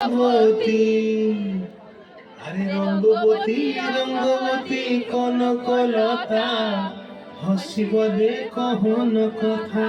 রঙ্গবতী। আরে রঙ্গবতী রঙ্গবতী কনকলতা হসিব দে কহন কথা।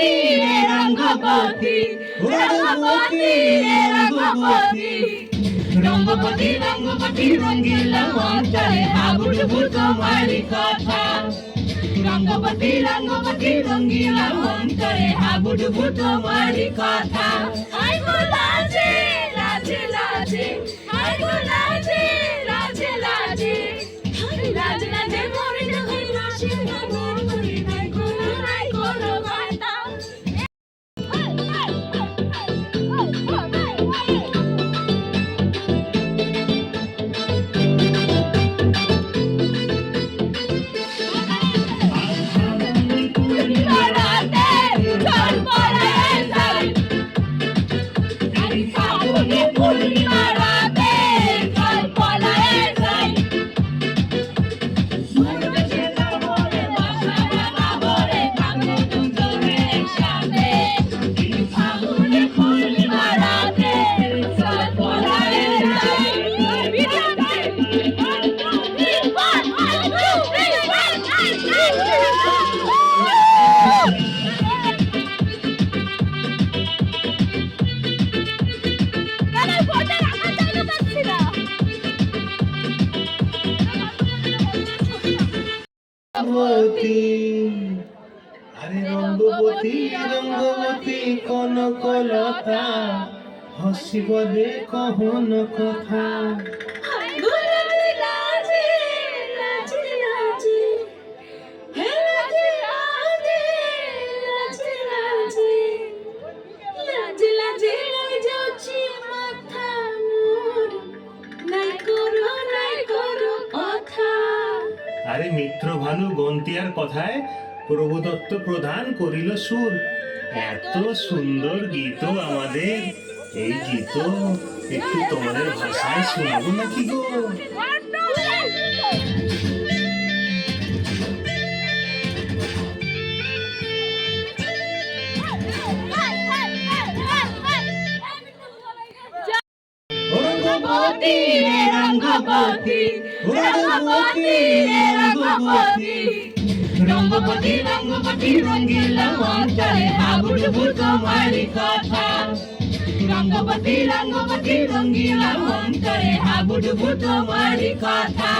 রঙ্গবতী রে রঙ্গবতী রঙ্গবতী রে রঙ্গবতী রঙ্গবতী রঙ্গবতী রঙ্গিলা অন্তরে হাবুডুবু তোমারি কথা। রঙ্গবতী রঙ্গবতী রঙ্গিলা অন্তরে হাবুডুবু তোমারি কথা। আই গো লাজে লাজে আই গো লাজে লাজে লাজে। লাজে লাজে মরে না হই নাশি রঙ্গবতী। আরে রঙ্গবতী রঙ্গবতী কনকলতা হসিব দে কহন কথা। আরে মিত্র ভানু, গন্তিয়ার কথায় প্রভুদত্ত প্রদান করিল সুর। এত সুন্দর গীত আমাদের। এই গীত একটু তোমাদের ভাষায় শোনাবো নাকি গো? রঙ্গবতী রে রঙ্গপতি রঙ্গপতি রে রঙ্গপতি। রঙ্গপতি রঙ্গবতী রঙ্গিলা অন্তরে ভূত মারি কথা। রঙ্গপতি রঙ্গবতী রঙ্গিলা অন্তরে ভূত মারি কথা।